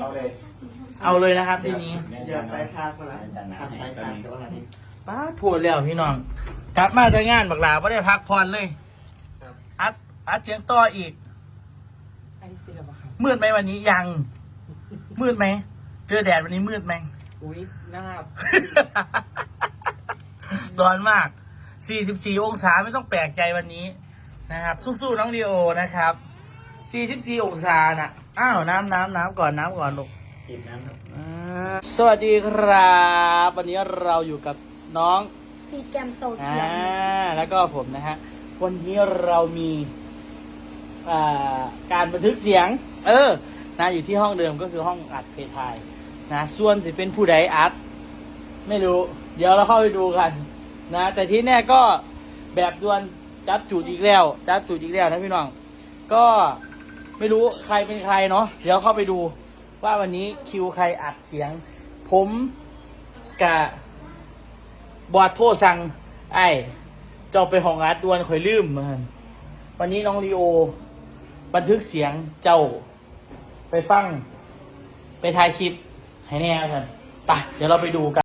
เอาเลยเอาเลยนะครับทีนี้อย่าใช้คาดมาละขับใช้คาดก็ว่านี้ป้าดพูดแล้วพี่น้อง กลับมาจากงานบักหลาไม่ได้พักผ่อนเลย อัดอัดเสียงต่ออีกอันนี้สิแล้วปะครับมืดไหมวันนี้ยัง มืดไหม เจอแดดวันนี้มืดไหมอุ้ยหน้าร้อนมาก 44 องศาไม่ต้องแปลกใจวันนี้นะครับ สู้ๆน้องดีโอนะครับ 44 องศาน่ะ อ้าวน้ำน้ำน้ำก่อนน้ำก่อนลูกกินน้ำครับอ่าสวัสดีครับ วันนี้เราอยู่กับน้องซีแกมโตอ่าเกียวแล้วก็ผมนะฮะ วันนี้เรามีอ่าการบันทึกเสียง เออนะอยู่ที่ห้องเดิมก็คือห้องอัดเพทายนะส่วนจะเป็นผู้ใดอัด ไม่รู้ เดี๋ยวเราเข้าไปดูกัน นะ แต่ที่แน่ก็แบบดวนจับจูดอีกแล้ว จับจูดอีกแล้วนะพี่น้อง ก็ ไม่รู้ใครเป็นใครเนาะเดี๋ยวเข้าไปดูว่าวันนี้คิวใครอัดเสียง ผมกับอดโทรสั่งไอ้เจ้าไปห้องอัดดวนข่อยลืมมันวันนี้น้องลีโอ บันทึกเสียงเจ้า ไปฟัง ไปถ่ายคลิปให้แน่กันไปเดี๋ยวเราไปดูกัน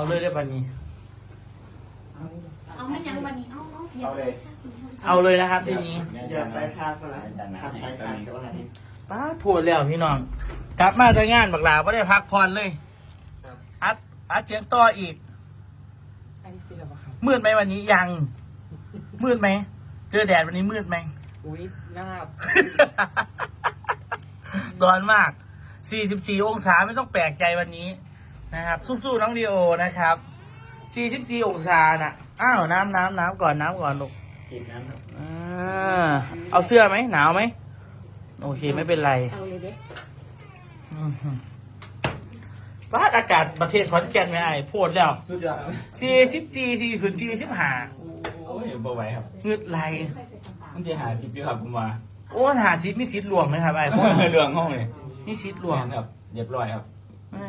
เอาเลยได้ปะนี้ เอาไม่ยังวันนี้เอาเนาะอย่าเอาเลย เอาเลยนะครับทีนี้อย่าใช้คาดมาละขับใช้คาดก็ว่านี้ป้าดพูดแล้วพี่น้อง กลับมาจากงานบักหลาไม่ได้พักผ่อนเลย อัดอัดเสียงต่ออีกอันนี้สิแล้วปะครับมืดไหมวันนี้ยัง มืดไหม เจอแดดวันนี้มืดไหม อุ้ยหน้าร้อนมาก 44 องศาไม่ต้องแปลกใจวันนี้ นะครับสู้ๆน้องดีโอนะครับ44องศาน่ะอ้าวน้ำน้ำน้ำก่อนน้ำก่อนลูกกินน้ำครับอ่าเอาเสื้อไหมหนาวไหมโอเคไม่เป็นไรเอาเลยเด้อือหือบ้านอากาศประเทศขอนแก่นไม่ไอ้โพดแล้วสุดยอดซีสิบจีซีขืนซีสิบหาโอ้ยบ่ไหวครับเงืดไหลมันจะหาสิบอยู่ครับผมว่าโอ้หาซิดมีซิดหลวงไหมครับไอ้พวกเรื่องห้องเลยมีซิดหลวงครับเรียบร้อยครับ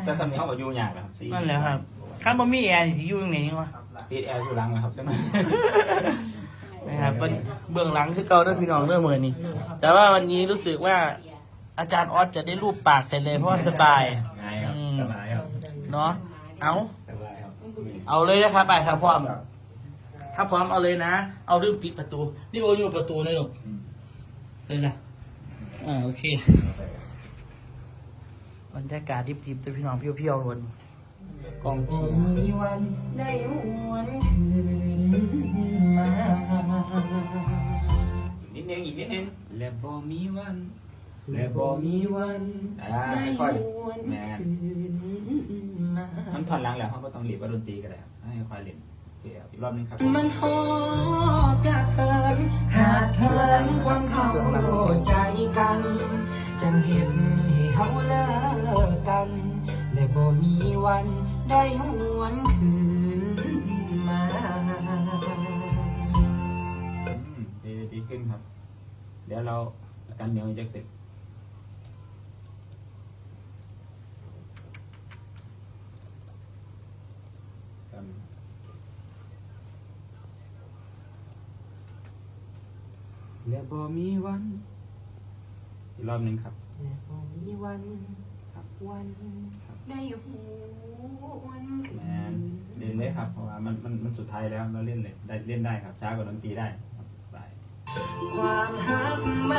แต่สำเนียงเขาก็อยู่ยากนะครับนั่นแหละครับข้างบนมีแอร์นี่สิอยู่ยังไงนี่วะติดแอร์สุรังนะครับใช่ไหมนะครับเป็นเบื้องหลังคือเก่าเด้วยพี่น้องเรื่องมือนี่แต่ว่าวันนี้รู้สึกว่าอาจารย์ออสจะได้รูปปากเสร็จเลยเพราะว่าสบาย ง่ายครับอืมสบายครับเนาะเอาสบายครับเอาเลยนะครับไปถ้าพร้อม ถ้าพร้อมเอาเลยนะ เอาเรื่องปิดประตู นี่โออยู่ประตูเลยลูกอืมเลยนะอ่าโอเค บรรยากาศดิบๆแต่พี่น้องเพียวๆล้วนกองเชียร์มีวันได้หวนคืนมานิดนึงอีกนิดนึงและบ่มีวันและบ่มีมีวันอ่าได้ค่อยหวนๆแมนคืนมามันถอนหลังแล้วเขาก็ต้องรีบว่าดนตรีก็ได้ครับให้ค่อยเล่นโอเคครับอีกรอบนึงครับ มันหอดจากเคินขาดเคินความเข้าใจกันจังเห็นให้เขาเลิกกันและบ่มี วันได้หวนคืนมาอืมดีดีขึ้นครับ เดี๋ยวเรากันเหนียวจะเสร็จป๊บนึงและบ่มีวัน อีกรอบหนึ่งครับ และบ่มีวันครับ วันครับได้หูวันแมนเล่นเลยครับ เพราะว่ามันมันมันสุดท้ายแล้วเราเล่นเลยได้เล่นได้ครับช้ากว่าดนตรีได้ครับไปความหักมัน